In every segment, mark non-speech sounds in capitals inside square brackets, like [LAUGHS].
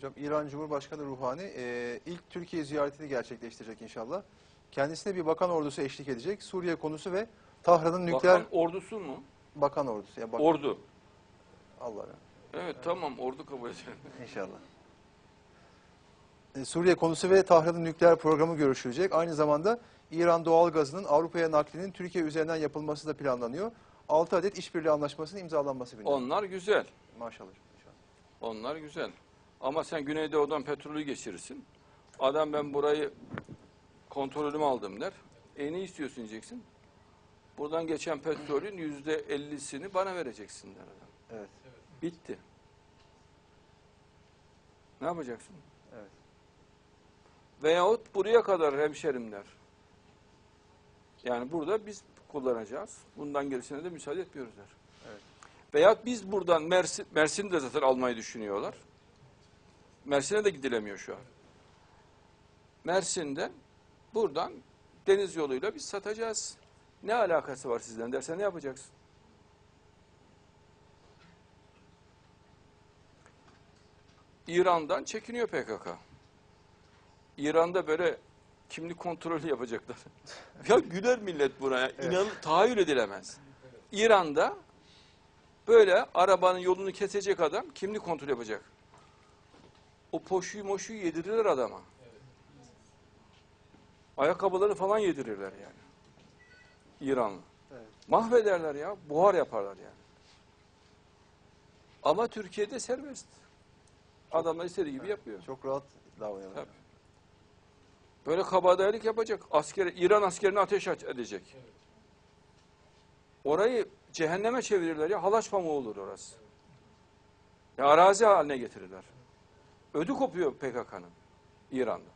Hocam İran Cumhurbaşkanı Ruhani e, ilk Türkiye ziyaretini gerçekleştirecek inşallah. Kendisine bir bakan ordusu eşlik edecek. Suriye konusu ve Tahran'ın nükleer Bakan ordusu mu? bakan ordusu. Yani bak, Ordu. Allah razı Evet, tamam ordu kabul edelim. [LAUGHS] İnşallah. E, Suriye konusu ve Tahran'ın nükleer programı görüşülecek. Aynı zamanda İran doğal gazının Avrupa'ya naklinin Türkiye üzerinden yapılması da planlanıyor. 6 adet işbirliği anlaşmasının imzalanması gündemde. Onlar güzel. Maşallah. Onlar güzel. Ama sen Güneydoğu'dan petrolü geçirirsin. Adam ben burayı kontrolümü aldım der. E ne istiyorsun diyeceksin. Buradan geçen petrolün yüzde ellisini bana vereceksin der adam. Evet. Bitti. Ne yapacaksın? Evet. Veyahut buraya kadar hemşerim der. Yani burada biz kullanacağız. Bundan gerisine de müsaade etmiyoruz der. Evet. Veyahut biz buradan Mersin, Mersin'i de zaten almayı düşünüyorlar. Mersin'e de gidilemiyor şu an. Mersin'den buradan deniz yoluyla biz satacağız. Ne alakası var sizden derse ne yapacaksın? İran'dan çekiniyor PKK. İran'da böyle kimlik kontrolü yapacaklar. [LAUGHS] ya güler millet buna. ya. İnan, tahayyül edilemez. İran'da böyle arabanın yolunu kesecek adam kimlik kontrol yapacak. O poşuyu moşuyu yedirirler adama. Ayakkabıları falan yedirirler yani. İranlı. Evet. Mahvederler ya. Buhar yaparlar yani. Ama Türkiye'de serbest. Adamlar istediği gibi yapıyor. Çok rahat davranıyorlar. Tabii. Böyle kabadayılık yapacak. Askeri, İran askerini ateş edecek. Orayı cehenneme çevirirler ya. Halaç pamuğu olur orası. Ya arazi haline getirirler. Ödü kopuyor PKK'nın İran'da.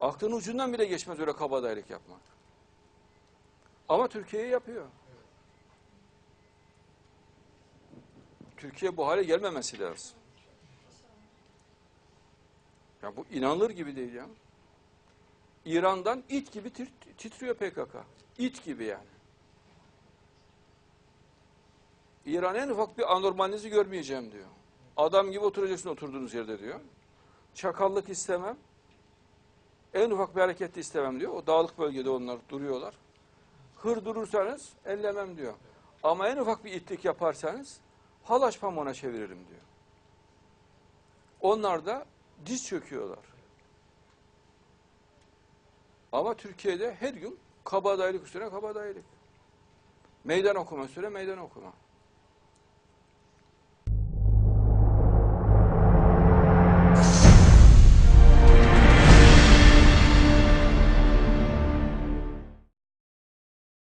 Aklın ucundan bile geçmez öyle kabadayılık yapmak. Ama Türkiye yapıyor. Türkiye bu hale gelmemesi lazım. Ya bu inanılır gibi değil ya. İran'dan it gibi titriyor PKK. İt gibi yani. İran en ufak bir anormalinizi görmeyeceğim diyor. Adam gibi oturacaksın oturduğunuz yerde diyor. Çakallık istemem. En ufak bir hareket de istemem diyor. O dağlık bölgede onlar duruyorlar. Hır durursanız ellemem diyor. Ama en ufak bir itlik yaparsanız halaç pamuğuna çeviririm diyor. Onlar da diz çöküyorlar. Ama Türkiye'de her gün kabadayılık üstüne kabadayılık. Meydan okuma üstüne meydan okuma.